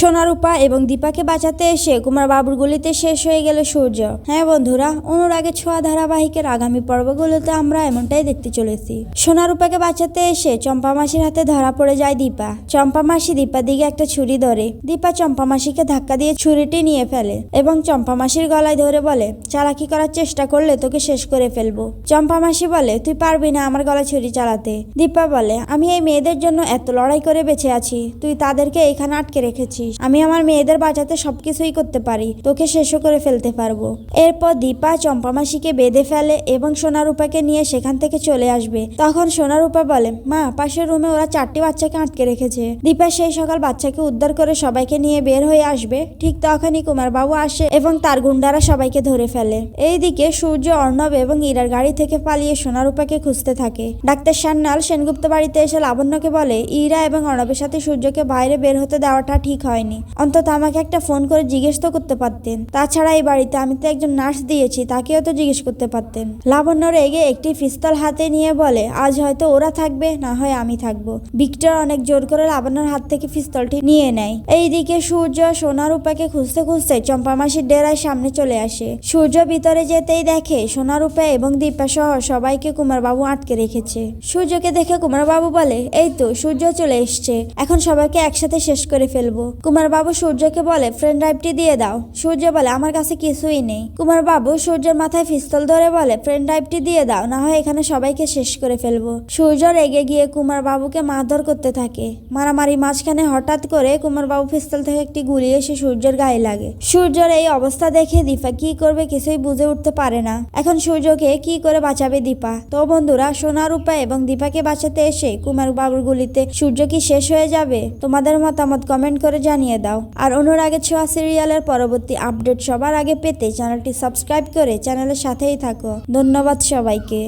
সোনারূপা এবং দীপাকে বাঁচাতে এসে কুমার বাবুর গুলিতে শেষ হয়ে গেল সূর্য। হ্যাঁ বন্ধুরা অনুরাগের ছোঁয়া ধারাবাহিকের আগামী পর্বগুলোতে আমরা এমনটাই দেখতে চলেছি। সোনারূপাকে বাঁচাতে এসে চম্পা মাসির হাতে ধরা পড়ে যায় দীপা। চম্পা মাসি দীপার দিকে একটা ছুরি ধরে। দীপা চম্পা মাসিকে ধাক্কা দিয়ে ছুরিটি নিয়ে ফেলে এবং চম্পা মাসির গলায় ধরে বলে, চালাকি করার চেষ্টা করলে তোকে শেষ করে ফেলব। চম্পা মাসি বলে, তুই পারবি না আমার গলায় ছুরি চালাতে। দীপা বলে, আমি এই মেয়েদের জন্য এত লড়াই করে বেঁচে আছি। তুই তাদেরকে এখানে আটকে রেখেছিস আমি আমার মেয়েদের বাঁচাতে সবকিছুই করতে পারি। তোকে শেষও করে ফেলতে পারব। এরপর দীপা চম্পা মাসিকে বেঁধে ফেলে এবং সোনারূপাকে নিয়ে সেখান থেকে চলে আসবে। তখন সোনারূপা বলে, মা, পাশের রুমে ওরা চারটি বাচ্চাকে আটকে রেখেছে। দীপা সেই সকাল বাচ্চাকে উদ্ধার করে সবাইকে নিয়ে বের হয়ে আসবে। ঠিক তখনই কুমার বাবু আসে এবং তার গুন্ডারা সবাইকে ধরে ফেলে। এইদিকে সূর্য, অর্ণব এবং ইরার গাড়ি থেকে পালিয়ে সোনারূপাকে খুঁজতে থাকে। ডাক্তার সান্যাল সেনগুপ্ত বাড়িতে এসে লাবণ্যকে বলে, ইরা এবং অর্ণবের সাথে সূর্যকে বাইরে বের হতে দেওয়াটা ঠিক হয়নি। অন্তত আমাকে একটা ফোন করে জিজ্ঞেস তো করতে পারতেন। তাছাড়া এই বাড়িতে আমি তো একজন নার্স দিয়েছি, তাকেও তো জিজ্ঞেস করতে পারতেন। লাবণ্য রেগে একটি পিস্তল হাতে নিয়ে বলে, আজ হয়তো ওরা থাকবে, না হয় আমি থাকব। ভিক্টর অনেক জোর করে লাবণ্যর হাত থেকে পিস্তলটি নিয়ে নেয়। এইদিকে সূর্য সোনারূপাকে খুঁজতে খুঁজতে চম্পামাসির ডেরায় সামনে চলে আসে। সূর্য ভিতরে যেতেই দেখে সোনারূপা এবং দীপা সহ সবাইকে কুমারবাবু আটকে রেখেছে। সূর্যকে দেখে কুমারবাবু বলে, এই তো, সূর্য চলে এসছে। এখন সবাইকে একসাথে শেষ করে ফেলব। কুমারবাবু সূর্যকে বলে ফ্রেন্ড ড্রাইভটি দিয়ে দাও। সূর্য বলে, আমার কাছে কিছুই নেই। কুমারবাবু সূর্যের মাথায় পিস্তল ধরে বলে ফ্রেন্ড ড্রাইভটি দিয়ে দাও, না হয় এখানে সবাইকে শেষ করে ফেলব। সূর্য রেগে গিয়ে কুমারবাবুকে মারধর করতে থাকে। মারামারি মাঝখানে হঠাৎ করে কুমারবাবু পিস্তল থেকে একটি গুলি এসে সূর্যের গায়ে লাগে। সূর্যের এই অবস্থা দেখে দীপা, কি করবে কিছুই বুঝে উঠতে পারে না। এখন সূর্যকে কি করে বাঁচাবে দীপা? তো বন্ধুরা সোনারূপা এবং দীপাকে বাঁচাতে এসে কুমার বাবুর গুলিতে সূর্য কি শেষ হয়ে যাবে? তোমাদের মতামত কমেন্ট করে জানিয়ে দাও। আর অনুরাগের ছোঁয়া সিরিয়ালের পরবর্তী আপডেট সবার আগে পেতে চ্যানেলটি সাবস্ক্রাইব করে চ্যানেলের সাথেই থাকো। ধন্যবাদ সবাইকে।